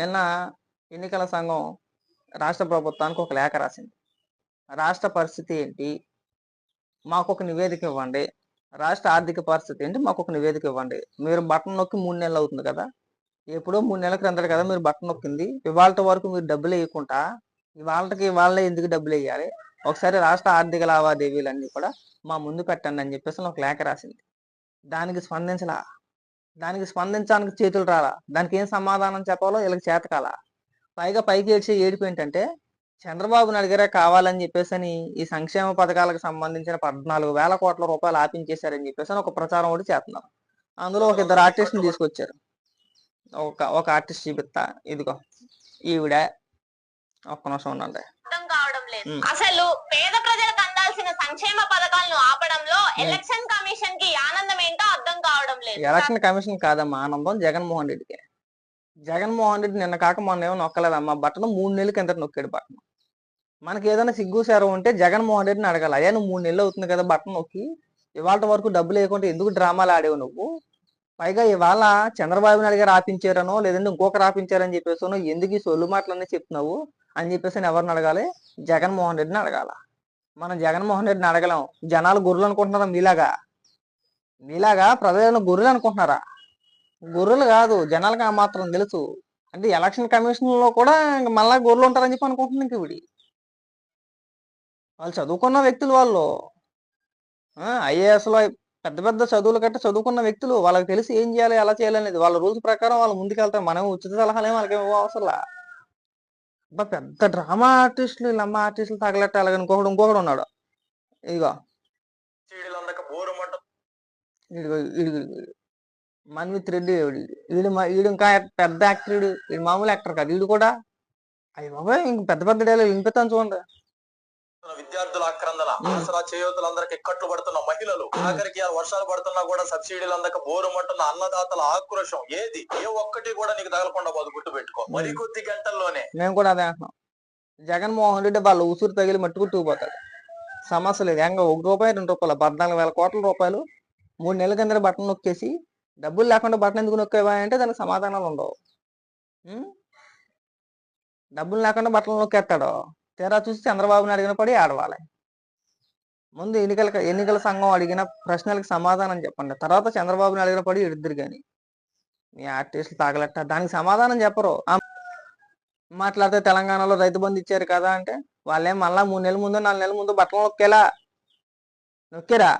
నిన్న ఎన్నికల సంఘం రాష్ట్ర ప్రభుత్వానికి ఒక లేఖ రాసింది. రాష్ట్ర పరిస్థితి ఏంటి? మాకు ఒక నివేదిక ఇవ్వండి. రాష్ట్ర ఆర్థిక పరిస్థితి ఏంటి? మాకు ఒక నివేదిక ఇవ్వండి. మీరు బట్టను నొక్కి మూడు నెలలు అవుతుంది కదా? ఎప్పుడో మూడు నెలల క్రిందట కదా మీరు బట్టన్ నొక్కింది? ఇవాళ వరకు మీరు డబ్బులు వేయకుండా ఇవాళకి ఇవాళ ఎందుకు డబ్బులు వేయాలి? ఒకసారి రాష్ట్ర ఆర్థిక లావాదేవీలన్నీ కూడా మా ముందు పెట్టండి అని చెప్పేసి ఒక లేఖ రాసింది. దానికి స్పందించలా దానికి స్పందించడానికి చేతులు రాలా. దానికి ఏం సమాధానం చెప్పాలో వీళ్ళకి చేతకాల. పైగా పైకి ఏడ్చే ఏడుపు ఏంటంటే చంద్రబాబు నాయుడు కావాలని చెప్పేసి అని ఈ సంక్షేమ పథకాలకు సంబంధించిన పద్నాలుగు వేల కోట్ల రూపాయలు ఆపించేశారని చెప్పేసి ఒక ప్రచారం ఒకటి చేస్తున్నారు. అందులో ఒక ఇద్దరు ఆర్టిస్ట్ని తీసుకొచ్చారు. ఒక ఒక ఆర్టిస్ట్ చూపిస్తా. ఇదిగో ఈవిడ ఒక్క నిమిషం ఉండండి. అసలు పేద ప్రజలకు అందాల్సిన సంక్షేమ పథకాలను ఆపడంలో ఎలక్షన్ కమిషన్కి ఆనందం ఏంటో అర్థం కావడం లేదు ఎలక్షన్ కమిషన్ కాదమ్మా ఆనందం జగన్మోహన్ రెడ్డికి. జగన్మోహన్ రెడ్డి నిన్న కాక మొన్న ఏమో నొక్కలేదమ్మా బట్టను మూడు నెలల కింద నొక్కాడు బట్టను. మనకి ఏదైనా సిగ్గు సేరం ఉంటే జగన్మోహన్ రెడ్డిని అడగాలి. అయ్యా నువ్వు మూడు నెలలు అవుతుంది కదా బట్టను నొక్కి ఇవాళ వరకు డబ్బులు లేకుంటే ఎందుకు డ్రామాలు ఆడేవు నువ్వు? పైగా ఇవాళ చంద్రబాబు నాయుడు గారు ఆపించారనో లేదంటే ఇంకొకరు ఆపించారని చెప్పేసి ఎందుకు ఈ సొల్లు మాటలన్నీ చెప్తున్నావు? అని చెప్పేసి అని ఎవరిని అడగాలి? జగన్మోహన్ రెడ్డిని అడగాల? మనం జగన్మోహన్ రెడ్డిని అడగలేం. జనాలు గొర్రెలు అనుకుంటున్నారా మీలాగా? మీలాగా ప్రజలను గొర్రెలు అనుకుంటున్నారా? గొర్రెలు కాదు జనాలకు ఆ మాత్రం తెలుసు. అంటే ఎలక్షన్ కమిషన్లో కూడా మళ్ళా గొర్రెలు ఉంటారని చెప్పి అనుకుంటున్నాను ఇంక వాళ్ళు చదువుకున్న వ్యక్తులు వాళ్ళు. ఐఏఎస్లో పెద్ద పెద్ద చదువులు గట్ట చదువుకున్న వ్యక్తులు వాళ్ళకి తెలిసి ఏం చేయాలి ఎలా చేయాలి అనేది వాళ్ళ రూల్స్ ప్రకారం వాళ్ళు ముందుకెళ్తారు. మనం ఉచిత సలహాలు వాళ్ళకి ఏమో అవసరంలా. అబ్బా పెద్ద డ్రామా ఆర్టిస్టులు వీళ్ళమ్మ ఆర్టిస్టులు తగలెట్టాలి ఇంకొకడు ఇంకొకడు ఉన్నాడు. ఇదిగో ఇదిగో. మన్విత్ రెడ్డి వీడు వీడు మా- వీడు ఇంకా పెద్ద యాక్టర్ వీడు. వీడు మామూలు యాక్టర్ కాదు. వీడు కూడా అయ్యి బాబాయ్ ఇంక పెద్ద పెద్ద డైలాగ్ వినిపిస్తాను చూడండి. విద్యార్థుల ఆక్రందన. ఆసరా చేయూతలందరికి ఇక్కట్లు పడుతున్న మహిళలు ఆఖరికి వర్షాలు పడుతున్నా కూడా సబ్సిడీలు అందక బోరుమంటున్న అన్నదాతల ఆక్రోశం ఏది? ఏ ఒక్కటి కూడా నీకు తగలకుండా పోదు గుర్తు పెట్టుకో మరి కొద్ది గంటల్లోనే మేము కూడా అదే అంటున్నాం. జగన్మోహన్ రెడ్డి వాళ్ళ ఉసురు తగిలి మట్టుకుట్టుకుపోతాడు సమస్య లేదు. ఎంగ ఒక రూపాయి రెండు రూపాయలు పద్నాలుగు వేల కోట్ల రూపాయలు మూడు నెలల కింద బట్టలు నొక్కేసి డబ్బులు లేకుండా బట్టలు ఎందుకు నొక్కేవా అంటే దానికి సమాధానాలు ఉండవు. డబ్బులు లేకుండా బట్టలు నొక్కేస్తాడు. తీరా చూసి చంద్రబాబుని అడిగిన పడి ఆడవాలి ముందు ఎన్నికల ఎన్నికల సంఘం అడిగిన ప్రశ్నలకు సమాధానం చెప్పండి. తర్వాత చంద్రబాబుని అడిగిన పడి ఇద్దరు కానీ మీ ఆర్టిస్టులు తాగలట్ట. దానికి సమాధానం చెప్పరు. మాట్లాడితే తెలంగాణలో రైతు బంధు ఇచ్చారు కదా అంటే వాళ్ళేం మళ్ళా మూడు నెలల ముందు నాలుగు నెలల ముందు బట్టలు నొక్కేలా? నొక్కేరా?